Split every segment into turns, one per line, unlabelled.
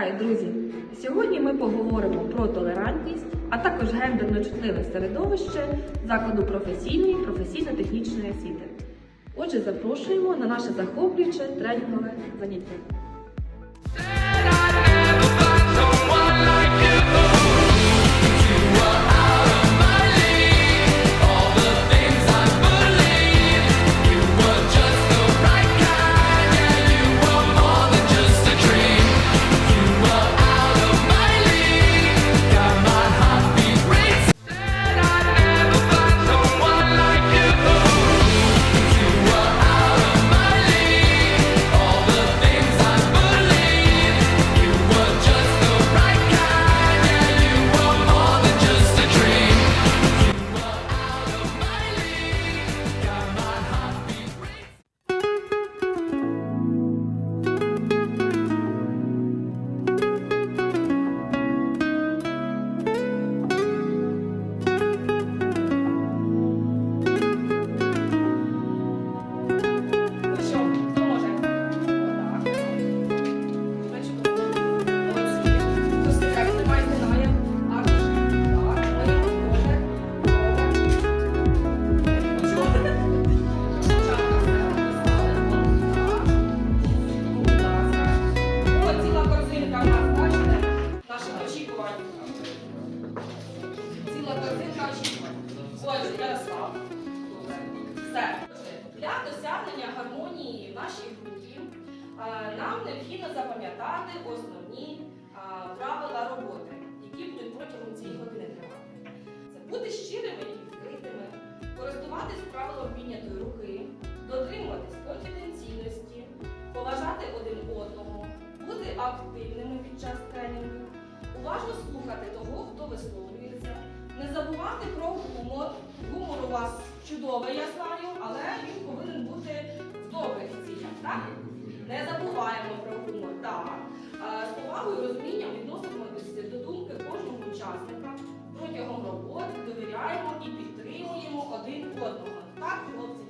Вітаю, друзі! Сьогодні ми поговоримо про толерантність, а також гендерно чутливе середовище закладу професійної професійно-технічної освіти. Отже, запрошуємо на наше захоплююче тренінгове заняття. Гармонії в нашій групі нам необхідно запам'ятати основні правила роботи, які будуть протягом цієї години тривати. Це бути щирими і відкритими, користуватись правилом піднятої руки, дотримуватись конфіденційності, поважати один одного, бути активними під час тренінгу, уважно слухати того, хто висловлюється, не забувати про гумор. Гумор у вас чудовий, я знаю, але він повинен бути в добрих цілях, так? Не забуваємо про гумор, так. Е, З повагою і розумінням відносимося до думки кожного учасника. Протягом роботи довіряємо і підтримуємо один одного. Так, хлопці,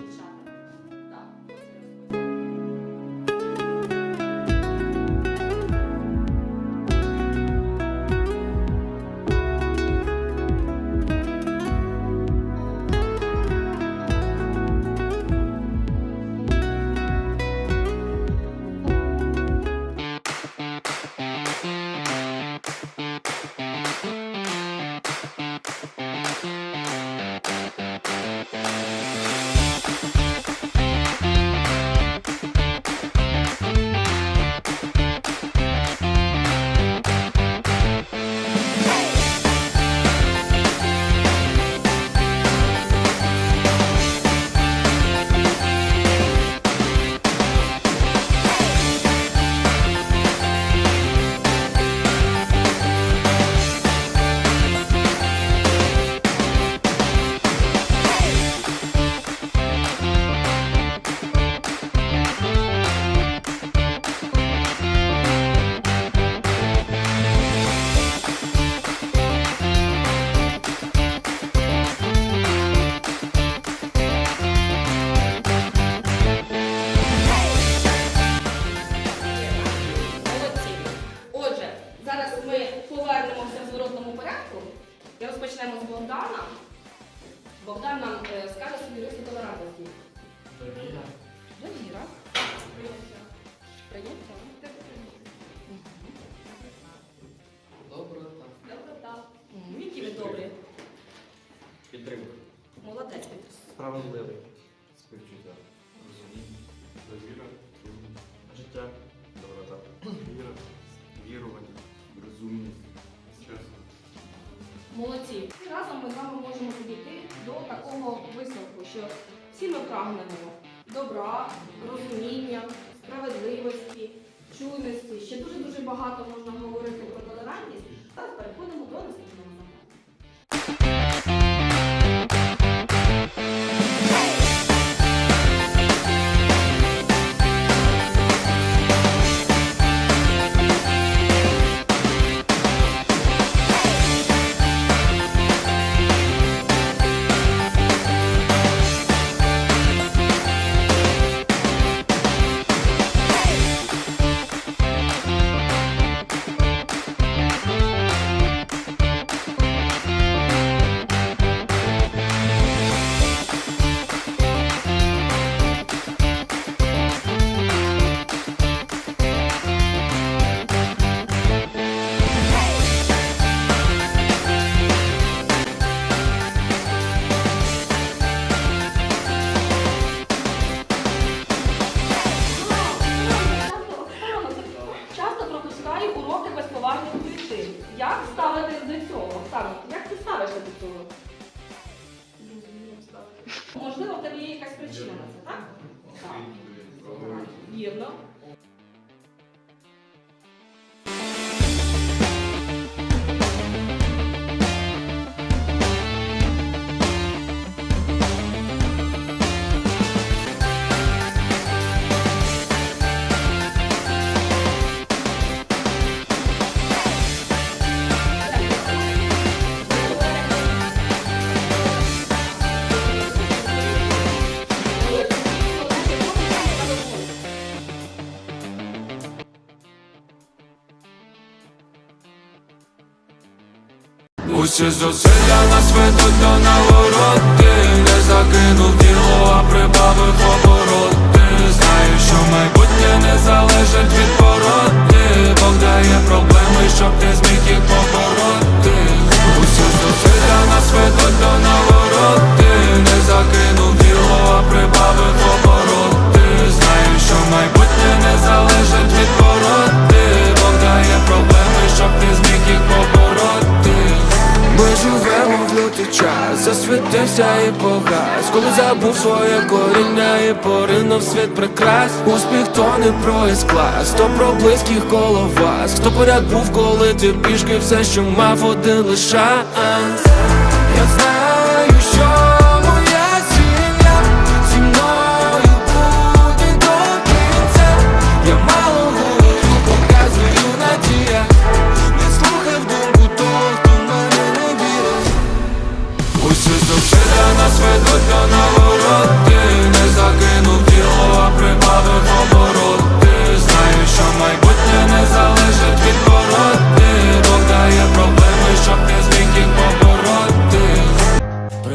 Богдан нам е, скаже собі риси толерантності.
Довіра.
Довіра. Прийняття.
Доброта.
Доброта. М, Які ви добрі.
Підтримка.
Молодець.
Справедливий. Співчуття. Розуміння.
Довіра,
Життя. Доброта.
віра, вірування, розумність, чесно.
Молодці. Разом ми з вами можемо до такого висновку, що всі ми прагнемо добра, розуміння, справедливості, чуйності. Ще дуже-дуже багато можна говорити
Усі зусилля нас ведуть до нагороди засвітився і погас. Коли забув своє коріння і поринув світ прикрас. Успіх то не про із-клас, то про близьких коло вас. Хто поряд був, коли ти пішки, все, що мав один лише Я знаю,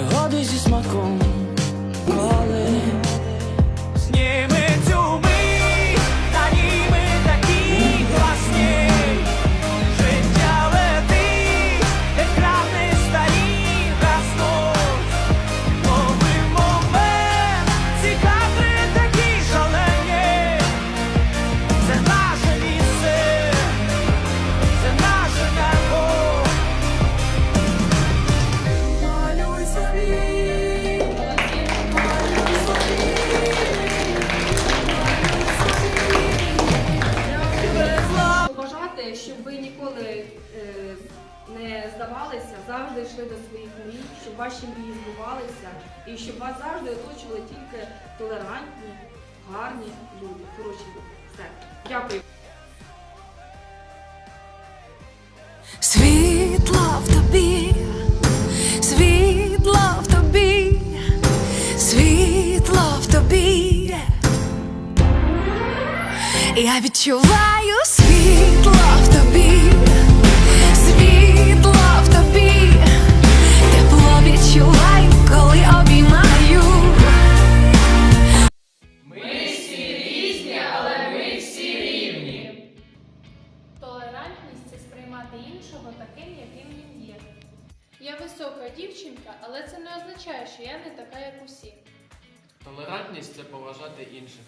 rodes de smakom
Побажати, щоб ви ніколи е, не здавалися, завжди йшли до своїх мрій, щоб ваші мрії збувалися і щоб вас завжди оточували тільки толерантні, гарні люди, люди. Все. Дякую.
Світло в тобі, світло в тобі, світло в тобі. Я відчуваю
іншого таким, яким він є. Я висока дівчинка, але це не означає, що я не така, як усі.
Толерантність це поважати інших.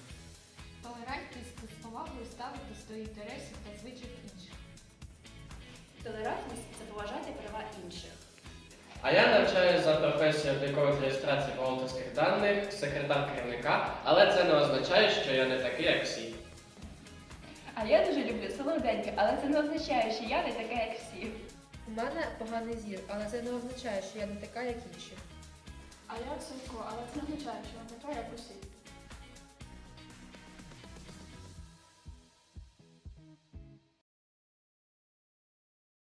Толерантність це з повагою ставитись до інтересів та звичок інших.
Толерантність це поважати права інших.
А я навчаюся за професією облікових реєстрацій бухгалтерських даних, секретар керівника, але це не означає, що я не такий, як всі.
А я дуже люблю солоденьке, але це не означає, що я не така, як всі.
У мене поганий зір, але це не означає, що я не така, як інші.
А я високо, але це не означає, що я така, як усі.